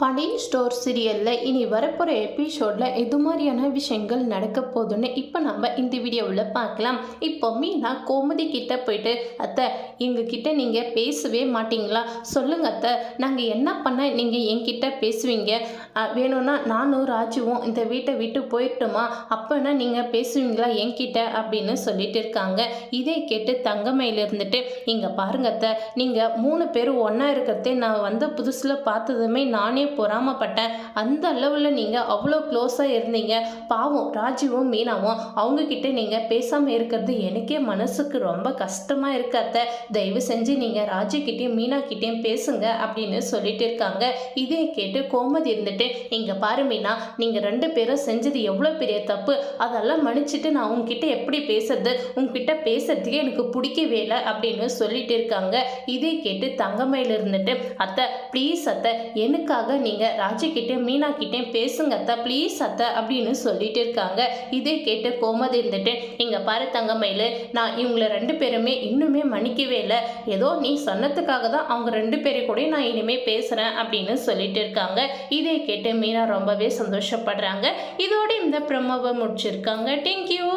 பனின் store சீரியலில் இனி வரப்போகிற எபிசோடில் எது மாதிரியான விஷயங்கள் நடக்க போகுதுன்னு இப்போ நம்ம இந்த வீடியோவில் பார்க்கலாம். இப்போ மீனா கோமதி கிட்டே போயிட்டு அத்தை எங்ககிட்ட நீங்கள் பேசவே மாட்டிங்களா? சொல்லுங்க அத்தை நாங்கள் என்ன பண்ண நீங்கள் என்கிட்ட பேசுவீங்க? வேணும்னா நானும் ராஜுவும் இந்த வீட்டை விட்டு போயிட்டுமா? அப்போனா நீங்கள் பேசுவீங்களா என்கிட்ட? அப்படின்னு சொல்லிட்டு இருக்காங்க. இதை கேட்டு தங்கமையில் இருந்துட்டு இங்கே பாருங்க அத்தை நீங்கள் மூணு பேரும் ஒன்றா இருக்கிறதே நான் வந்த புதுசில் பார்த்ததுமே நானே பொறாமப்பட்டேன் அந்த அளவில் நீங்கள் அவ்வளோ க்ளோஸாக இருந்தீங்க. பாவம் ராஜுவும் மீனாவும் அவங்கக்கிட்ட நீங்கள் பேசாமல் இருக்கிறது எனக்கே மனசுக்கு ரொம்ப கஷ்டமாக இருக்காத்த அத்தை. தயவு செஞ்சு நீங்கள் ராஜுக்கிட்டேயும் மீனாக்கிட்டேயும் பேசுங்க அப்படின்னு சொல்லிட்டு இருக்காங்க. இதை கேட்டு கோமதி இருந்துட்டு இங்கே பாரு மீனா நீங்கள் ரெண்டு பேரும் செஞ்சது எவ்வளோ பெரிய தப்பு. அதெல்லாம் மன்னிச்சிட்டு நான் உங்ககிட்ட எப்படி பேசுறது? உங்ககிட்ட பேசுறதுக்கே எனக்கு பிடிக்கவே இல்லை அப்படின்னு சொல்லிட்டு இருக்காங்க. இதை கேட்டு தங்கமையில் இருந்துட்டு அத்தை ப்ளீஸ் அத்தை எனக்காக நீங்கள் ராஜிக்கிட்டே மீனா கிட்டே பேசுங்க அத்தா ப்ளீஸ் அத்தை அப்படின்னு சொல்லிட்டு இருக்காங்க. இதை கேட்டு கோமதி இருந்துட்டு இங்கே பாரு தங்கமயில் நான் இவங்களை ரெண்டு பேருமே இன்னுமே மன்னிக்கவே இல்லை. ஏதோ நீ சொன்னதுக்காக தான் அவங்க ரெண்டு பேரை கூட நான் இனிமேல் பேசுகிறேன் அப்படின்னு சொல்லிட்டு இருக்காங்க. இதை கேட்டு மீனா ரொம்பவே சந்தோஷப்படுறாங்க. இதோட இந்த ப்ரமோவை முடிச்சிருக்காங்க. தேங்க்யூ